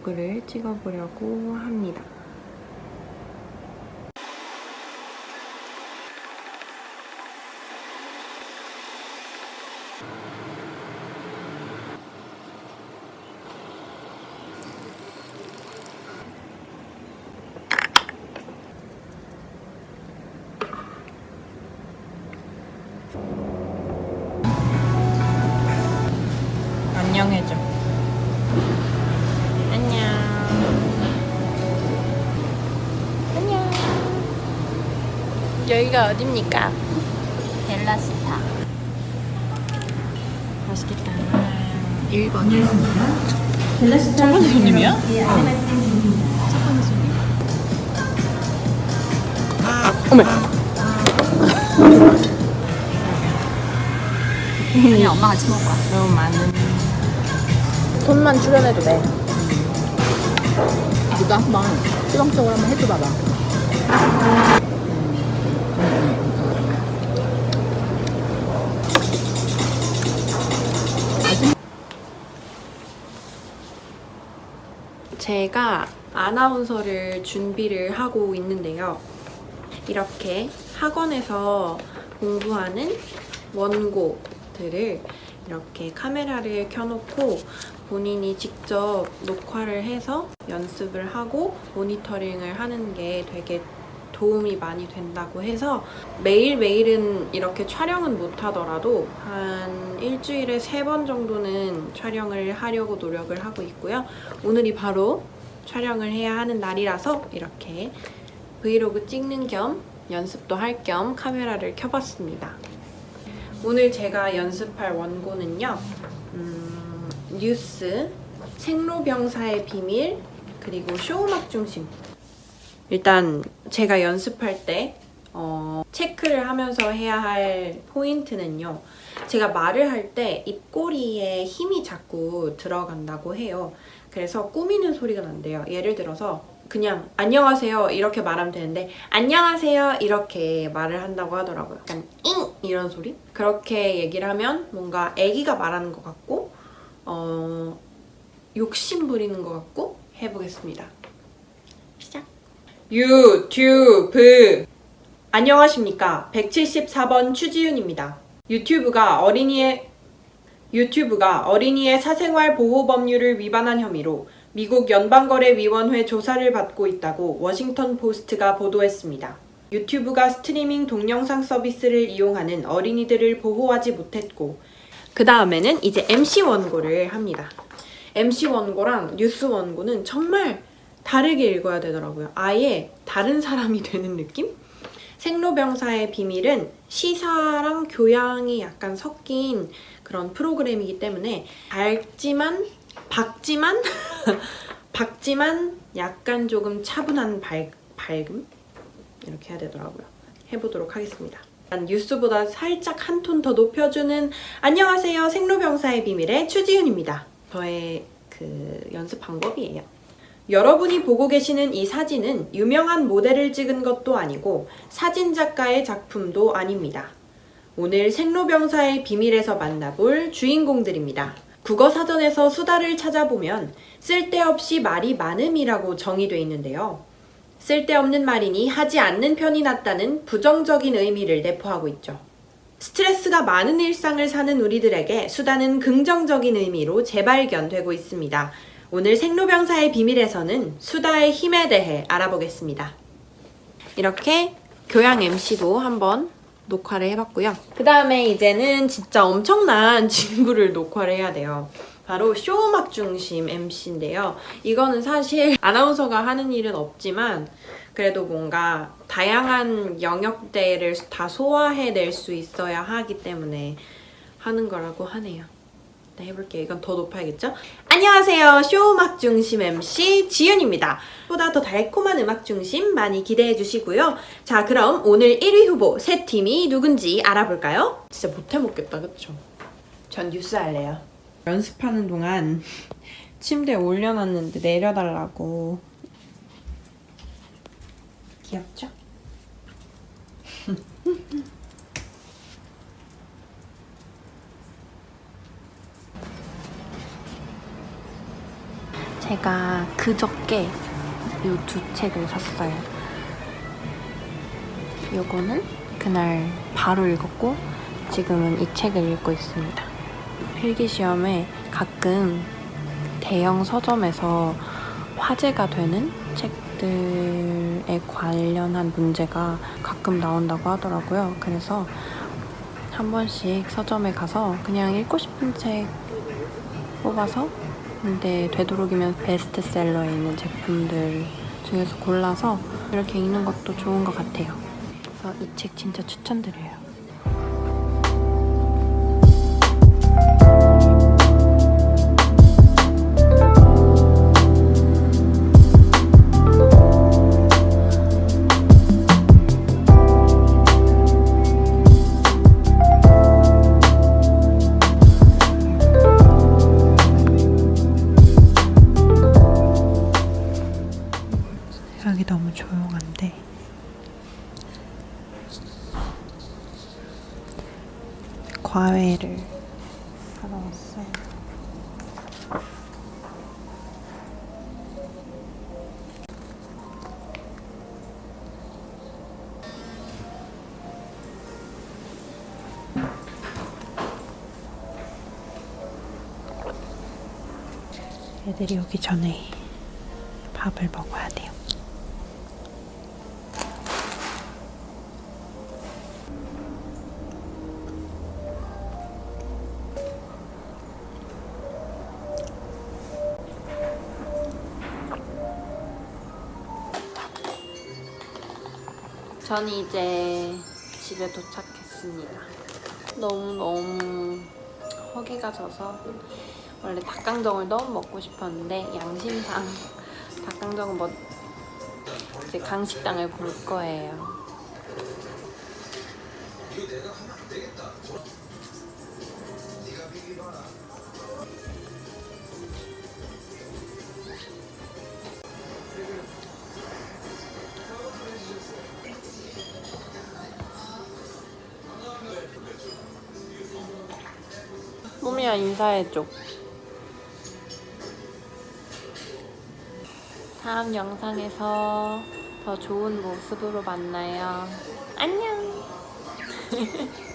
브이로그를 찍어보려고 합니다. 안녕해줘. 여기가 어딥니까? 벨라스타. 맛있겠다. 1번. 첫 번째 손님이야? 어머. 아니 엄마 같이 먹을 거야. 너무 많은. 손만 출연해도 돼. 누가 한번 수동적으로 한번 해줘 봐봐. 제가 아나운서를 준비를 하고 있는데요. 이렇게 학원에서 공부하는 원고들을 이렇게 카메라를 켜놓고 본인이 직접 녹화를 해서 연습을 하고 모니터링을 하는 게 되게 도움이 많이 된다고 해서 매일매일은 이렇게 촬영은 못 하더라도 한 일주일에 세 번 정도는 촬영을 하려고 노력을 하고 있고요. 오늘이 바로 촬영을 해야 하는 날이라서 이렇게 브이로그 찍는 겸 연습도 할 겸 카메라를 켜봤습니다. 오늘 제가 연습할 원고는요. 음, 뉴스, 생로병사의 비밀, 그리고 쇼음악 중심. 일단 제가 연습할 때 어, 체크를 하면서 해야 할 포인트는요. 제가 말을 할 때 입꼬리에 힘이 자꾸 들어간다고 해요. 그래서 꾸미는 소리가 난대요. 예를 들어서 그냥 안녕하세요 이렇게 말하면 되는데 안녕하세요 이렇게 말을 한다고 하더라고요. 약간 잉 이런 소리? 그렇게 얘기를 하면 뭔가 아기가 말하는 것 같고 어, 욕심 부리는 것 같고 해보겠습니다. 유튜브 안녕하십니까 174번 추지윤입니다. 유튜브가 어린이의 유튜브가 어린이의 사생활 보호 법률을 위반한 혐의로 미국 연방거래위원회 조사를 받고 있다고 워싱턴 포스트가 보도했습니다. 유튜브가 스트리밍 동영상 서비스를 이용하는 어린이들을 보호하지 못했고 그 다음에는 이제 MC 원고를 합니다. MC 원고랑 뉴스 원고는 정말 다르게 읽어야 되더라고요. 아예 다른 사람이 되는 느낌? 생로병사의 비밀은 시사랑 교양이 약간 섞인 그런 프로그램이기 때문에 밝지만 밝지만 밝지만 약간 조금 차분한 밝, 밝음 이렇게 해야 되더라고요. 해보도록 하겠습니다. 일단 뉴스보다 살짝 한 톤 더 높여주는 안녕하세요 생로병사의 비밀의 추지윤입니다. 저의 그 연습 방법이에요. 여러분이 보고 계시는 이 사진은 유명한 모델을 찍은 것도 아니고 사진 작가의 작품도 아닙니다. 오늘 생로병사의 비밀에서 만나볼 주인공들입니다. 국어 사전에서 수다를 찾아보면 쓸데없이 말이 많음이라고 정의되어 있는데요. 쓸데없는 말이니 하지 않는 편이 낫다는 부정적인 의미를 내포하고 있죠. 스트레스가 많은 일상을 사는 우리들에게 수다는 긍정적인 의미로 재발견되고 있습니다. 오늘 생로병사의 비밀에서는 수다의 힘에 대해 알아보겠습니다. 이렇게 교양 MC도 한번 녹화를 해봤고요. 그 다음에 이제는 진짜 엄청난 친구를 녹화를 해야 돼요. 바로 쇼음악 중심 MC인데요. 이거는 사실 아나운서가 하는 일은 없지만 그래도 뭔가 다양한 영역대를 다 소화해낼 수 있어야 하기 때문에 하는 거라고 하네요. 네, 해볼게요. 이건 더 높아야겠죠? 안녕하세요. 쇼음악 중심 MC 지윤입니다. 보다 더 달콤한 음악 중심 많이 기대해 주시고요. 자, 그럼 오늘 1위 후보 세 팀이 누군지 알아볼까요? 진짜 못 해 먹겠다, 그쵸? 전 뉴스 할래요. 연습하는 동안 침대에 올려놨는데 내려달라고. 귀엽죠? 제가 그저께 이 두 책을 샀어요. 요거는 그날 바로 읽었고 지금은 이 책을 읽고 있습니다. 필기 시험에 가끔 대형 서점에서 화제가 되는 책들에 관련한 문제가 가끔 나온다고 하더라고요. 그래서 한 번씩 서점에 가서 그냥 읽고 싶은 책 뽑아서 근데 되도록이면 베스트셀러에 있는 제품들 중에서 골라서 이렇게 읽는 것도 좋은 것 같아요. 그래서 이 책 진짜 추천드려요. 과외를 하러 왔어요. 애들이 오기 전에 밥을 먹어야 돼요. 저는 이제 집에 도착했습니다. 너무너무 허기가 져서 원래 닭강정을 너무 먹고 싶었는데 양심상 닭강정은 뭐 이제 강식당을 볼 거예요. 뽀미야 인사해줘. 다음 영상에서 더 좋은 모습으로 만나요. 안녕.